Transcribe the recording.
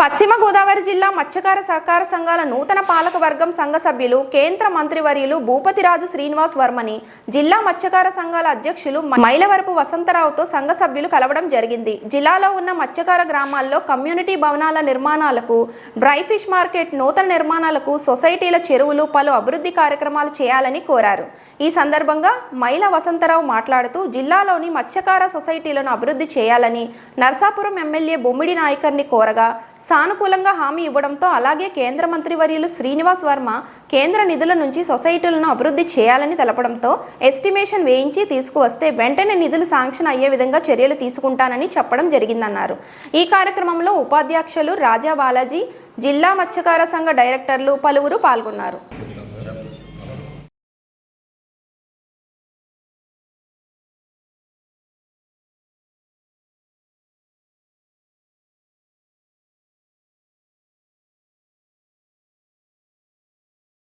పశ్చిమ గోదావరి జిల్లా మత్స్యకార సహకార సంఘాల నూతన పాలక వర్గం సంఘ సభ్యులు కేంద్ర మంత్రివర్యులు భూపతిరాజు శ్రీనివాస్ వర్మని జిల్లా మత్స్యకార సంఘాల అధ్యక్షులు మైలవరపు వసంతరావుతో సంఘ సభ్యులు కలవడం జరిగింది. జిల్లాలో ఉన్న మత్స్యకార గ్రామాల్లో కమ్యూనిటీ భవనాల నిర్మాణాలకు డ్రై ఫిష్ మార్కెట్ నూతన నిర్మాణాలకు సొసైటీల చెరువులు పలు అభివృద్ధి కార్యక్రమాలు చేయాలని కోరారు. ఈ సందర్భంగా మైల వసంతరావు మాట్లాడుతూ జిల్లాలోని మత్స్యకార సొసైటీలను అభివృద్ధి చేయాలని నర్సాపురం ఎమ్మెల్యే బొమ్మిడి నాయకర్ని కోరగా సానుకూలంగా హామీ ఇవ్వడంతో అలాగే కేంద్ర మంత్రి వర్యులు శ్రీనివాస్ వర్మ కేంద్ర నిధుల నుంచి సొసైటీలను అభివృద్ధి చేయాలని తెలపడంతో ఎస్టిమేషన్ వేయించి తీసుకువస్తే వెంటనే నిధులు శాంక్షన్ అయ్యే విధంగా చర్యలు తీసుకుంటానని చెప్పడం జరిగిందన్నారు. ఈ కార్యక్రమంలో ఉపాధ్యక్షులు రాజా బాలాజీ జిల్లా మత్స్యకార సంఘ డైరెక్టర్లు పలువురు పాల్గొన్నారు.